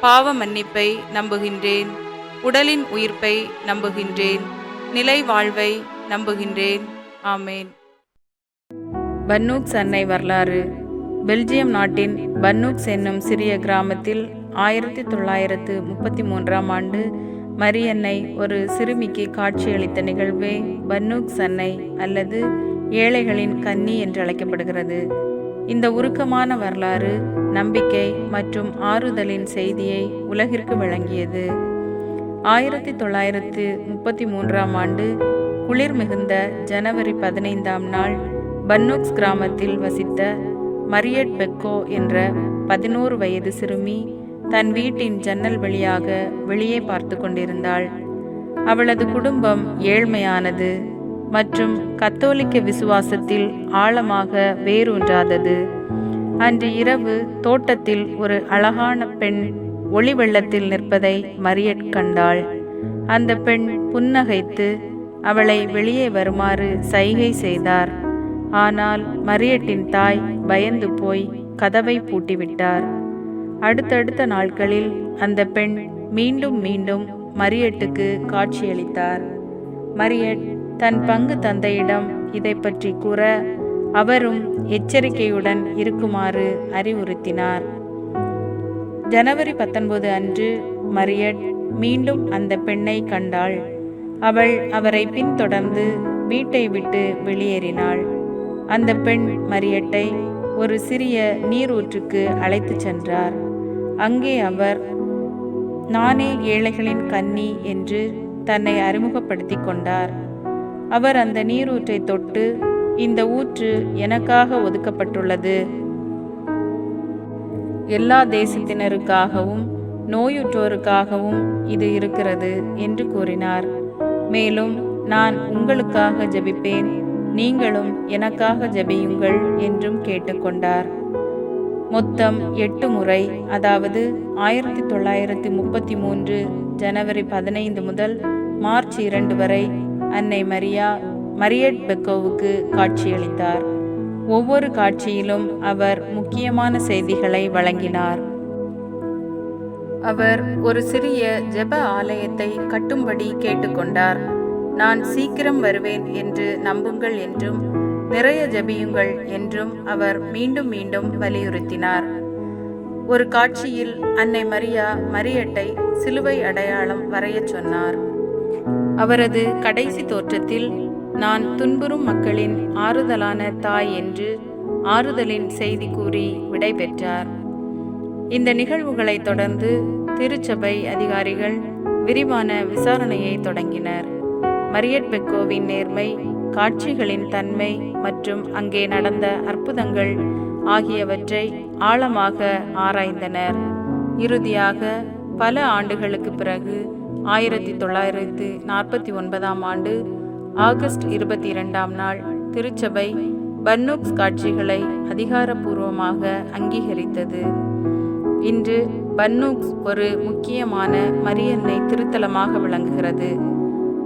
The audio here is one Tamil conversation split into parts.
பாவ மன்னிப்பை நம்புகின்றேன். உடலின் உயிர்ப்பை நம்புகின்றேன். நிலை வாழ்வை நம்புகின்றேன். ஆமேன். பன்னூக் சன்னை வரலாறு. பெல்ஜியம் நாட்டின் பன்னூக்ஸ் என்னும் சிறிய கிராமத்தில் ஆயிரத்தி தொள்ளாயிரத்து முப்பத்தி மூன்றாம் ஆண்டு மரியன்னை ஒரு சிறுமிக்கு காட்சியளித்த நிகழ்வே பன்னூக் சன்னை அல்லது ஏழைகளின் கன்னி என்று அழைக்கப்படுகிறது இந்த உருக்கமான வரலாறு நம்பிக்கை மற்றும் ஆறுதலின் செய்தியை உலகிற்கு வழங்கியது. ஆயிரத்தி தொள்ளாயிரத்து முப்பத்தி மூன்றாம் ஆண்டு குளிர் மிகுந்த ஜனவரி பதினைந்தாம் நாள் பன்னூக்ஸ் கிராமத்தில் வசித்த மரியட் பெக்கோ என்ற பதினோரு வயது சிறுமி தன் வீட்டின் ஜன்னல் வழியாக வெளியே பார்த்து கொண்டிருந்தாள். அவளது குடும்பம் ஏழ்மையானது. மற்றும் கத்தோலிக்க விசுவாசத்தில் ஆழமாக வேரூன்றாதது. அன்று இரவு தோட்டத்தில் ஒரு அழகான பெண் ஒளி வெள்ளத்தில் நிற்பதை மரியட் கண்டாள். அந்த பெண் புன்னகைத்து அவளை வெளியே வருமாறு சைகை செய்தார். ஆனால் மரியட்டின் தாய் பயந்து போய் கதவை பூட்டிவிட்டார். அடுத்தடுத்த நாட்களில் அந்த பெண் மீண்டும் மீண்டும் மரியட்டுக்கு காட்சியளித்தார். மரியட் தன் பங்கு தந்தையிடம் இதை பற்றி கூற அவரும் எச்சரிக்கையுடன் இருக்குமாறு அறிவுறுத்தினார். ஜனவரி பத்தொன்பது அன்று மரியட் மீண்டும் அந்த பெண்ணை கண்டாள். அவள் அவரை பின்தொடர்ந்து வீட்டை விட்டு வெளியேறினாள். அந்த பெண் மரியட்டை ஒரு சிறிய நீரூற்றுக்கு அழைத்துச் சென்றார். அங்கே அவர் நானே ஏழைகளின் கன்னி என்று தன்னை அறிமுகப்படுத்தி கொண்டார். அவர் அந்த நீரூற்றை தொட்டு இந்த ஊற்று எனக்காக ஒதுக்கப்பட்டுள்ளது. எல்லா தேசத்தினருக்காகவும் நோயுற்றோருக்காகவும் இது இருக்கிறது என்று கூறினார். மேலும் நான் உங்களுக்காக ஜெபிப்பேன் நீங்களும் எனக்காக ஜபியுங்கள் என்றும் கேட்டுக்கொண்டார். மொத்தம் எட்டு முறை அதாவது ஆயிரத்தி தொள்ளாயிரத்தி முப்பத்தி மூன்று ஜனவரி பதினைந்து முதல் மார்ச் இரண்டு வரை அன்னை மரியா மரியட் பெக்கோவுக்கு காட்சியளித்தார். ஒவ்வொரு காட்சியிலும் அவர் முக்கியமான செய்திகளை வழங்கினார். அவர் ஒரு சிறிய ஜெப ஆலயத்தை கட்டும்படி கேட்டுக்கொண்டார். நான் சீக்கிரம் வருவேன் என்று நம்புங்கள் என்றும் நிறைய ஜெபியுங்கள் என்றும் அவர் மீண்டும் மீண்டும் வலியுறுத்தினார். ஒரு காட்சியில் அன்னை மரியா மரியட்டை சிலுவை அடையாளம் வரையச் சொன்னார். அவரது கடைசி தோற்றத்தில் நான் துன்புறும் மக்களின் ஆறுதலான தாய் என்று ஆறுதலின் செய்தி கூறி விடைபெற்றார் இந்த நிகழ்வுகளைத் தொடர்ந்து திருச்சபை அதிகாரிகள் விரிவான விசாரணையை தொடங்கினர். மரியட் பெக்கோவின் நேர்மை காட்சிகளின் தன்மை மற்றும் அங்கே நடந்த அற்புதங்கள் ஆகியவற்றை ஆழமாக ஆராய்ந்தனர். இறுதியாக பல ஆண்டுகளுக்கு பிறகு ஆயிரத்தி தொள்ளாயிரத்து நாற்பத்தி ஒன்பதாம் ஆண்டு ஆகஸ்ட் இருபத்தி இரண்டாம் நாள் திருச்சபை பன்னூக்ஸ் காட்சிகளை அதிகாரப்பூர்வமாக அங்கீகரித்தது. இன்று பன்னூக்ஸ் ஒரு முக்கியமான மரியன்னை திருத்தலமாக விளங்குகிறது.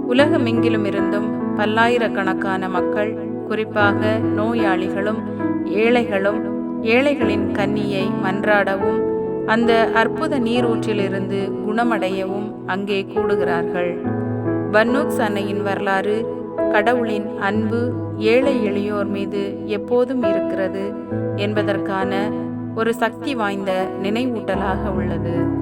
உலகமெங்கிலும் இருந்தும் பல்லாயிரக்கணக்கான மக்கள் குறிப்பாக நோயாளிகளும் ஏழைகளும் ஏழைகளின் கன்னியை மன்றாடவும் அந்த அற்புத நீரூற்றிலிருந்து குணமடையவும் அங்கே கூடுகிறார்கள். பன்னூக் அன்னையின் வரலாறு கடவுளின் அன்பு ஏழை எளியோர் மீது எப்போதும் இருக்கிறது என்பதற்கான ஒரு சக்தி வாய்ந்த நினைவூட்டலாக உள்ளது.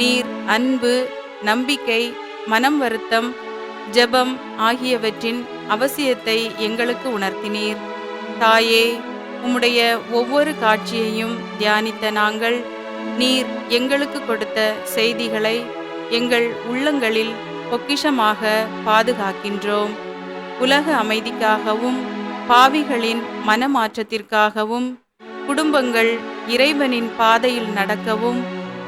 நீர் அன்பு நம்பிக்கை மனம் வருத்தம் ஜெபம் ஆகியவற்றின் அவசியத்தை எங்களுக்கு உணர்த்தினீர். தாயே உம்முடைய ஒவ்வொரு காட்சியையும் தியானித்த நாங்கள் நீர் எங்களுக்கு கொடுத்த செய்திகளை எங்கள் உள்ளங்களில் பொக்கிஷமாக பாதுகாக்கின்றோம். உலக அமைதிக்காகவும் பாவிகளின் மனமாற்றத்திற்காகவும் குடும்பங்கள் இறைவனின் பாதையில் நடக்கவும்